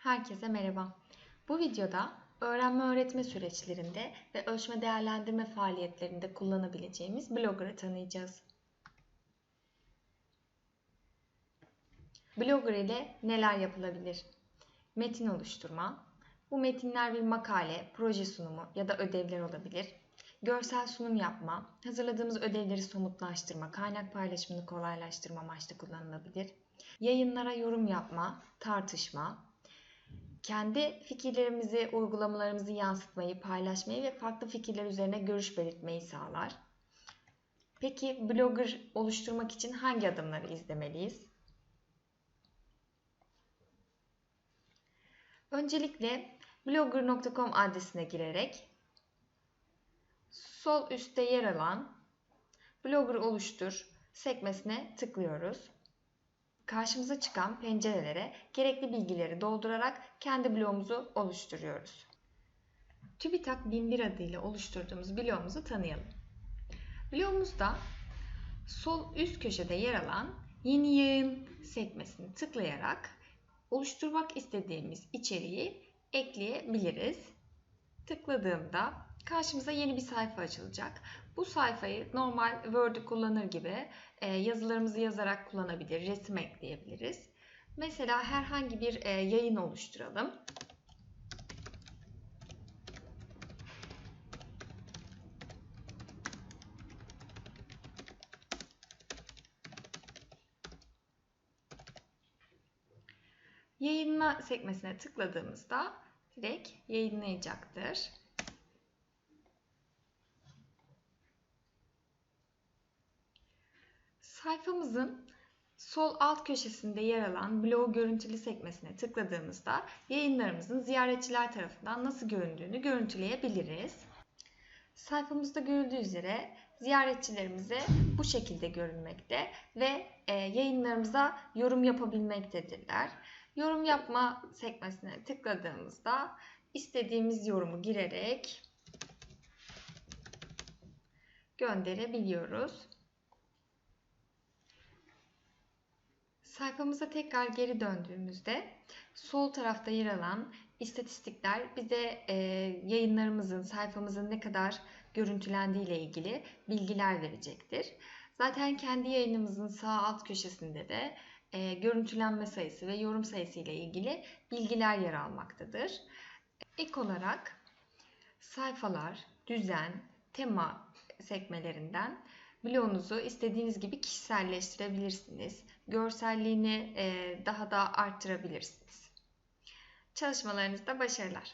Herkese merhaba. Bu videoda öğrenme öğretme süreçlerinde ve ölçme değerlendirme faaliyetlerinde kullanabileceğimiz Blogger'ı tanıyacağız. Blogger ile neler yapılabilir? Metin oluşturma. Bu metinler bir makale, proje sunumu ya da ödevler olabilir. Görsel sunum yapma, hazırladığımız ödevleri somutlaştırma, kaynak paylaşımını kolaylaştırma amaçlı kullanılabilir. Yayınlara yorum yapma, tartışma, kendi fikirlerimizi, uygulamalarımızı yansıtmayı, paylaşmayı ve farklı fikirler üzerine görüş belirtmeyi sağlar. Peki blogger oluşturmak için hangi adımları izlemeliyiz? Öncelikle blogger.com adresine girerek sol üstte yer alan blogger oluştur sekmesine tıklıyoruz. Karşımıza çıkan pencerelere gerekli bilgileri doldurarak kendi blogumuzu oluşturuyoruz. TÜBİTAK 1001 adıyla oluşturduğumuz blogumuzu tanıyalım. Blogumuzda sol üst köşede yer alan yeni yayın sekmesini tıklayarak oluşturmak istediğimiz içeriği ekleyebiliriz. Tıkladığımda karşımıza yeni bir sayfa açılacak. Bu sayfayı normal Word'ü kullanır gibi e, yazılarımızı yazarak kullanabilir, resim ekleyebiliriz. Mesela herhangi bir e, yayın oluşturalım. Yayınla sekmesine tıkladığımızda direkt yayınlayacaktır. Sayfamızın sol alt köşesinde yer alan blog görüntülü sekmesine tıkladığımızda yayınlarımızın ziyaretçiler tarafından nasıl göründüğünü görüntüleyebiliriz. Sayfamızda görüldüğü üzere ziyaretçilerimize bu şekilde görünmekte ve e, yayınlarımıza yorum yapabilmektedirler. Yorum yapma sekmesine tıkladığımızda istediğimiz yorumu girerek gönderebiliyoruz. Sayfamıza tekrar geri döndüğümüzde sol tarafta yer alan istatistikler bize e, yayınlarımızın, sayfamızın ne kadar görüntülendiği ile ilgili bilgiler verecektir. Zaten kendi yayınımızın sağ alt köşesinde de e, görüntülenme sayısı ve yorum sayısı ile ilgili bilgiler yer almaktadır. İlk olarak sayfalar, düzen, tema sekmelerinden blogunuzu istediğiniz gibi kişiselleştirebilirsiniz. Görselliğini daha da arttırabilirsiniz. Çalışmalarınızda başarılar.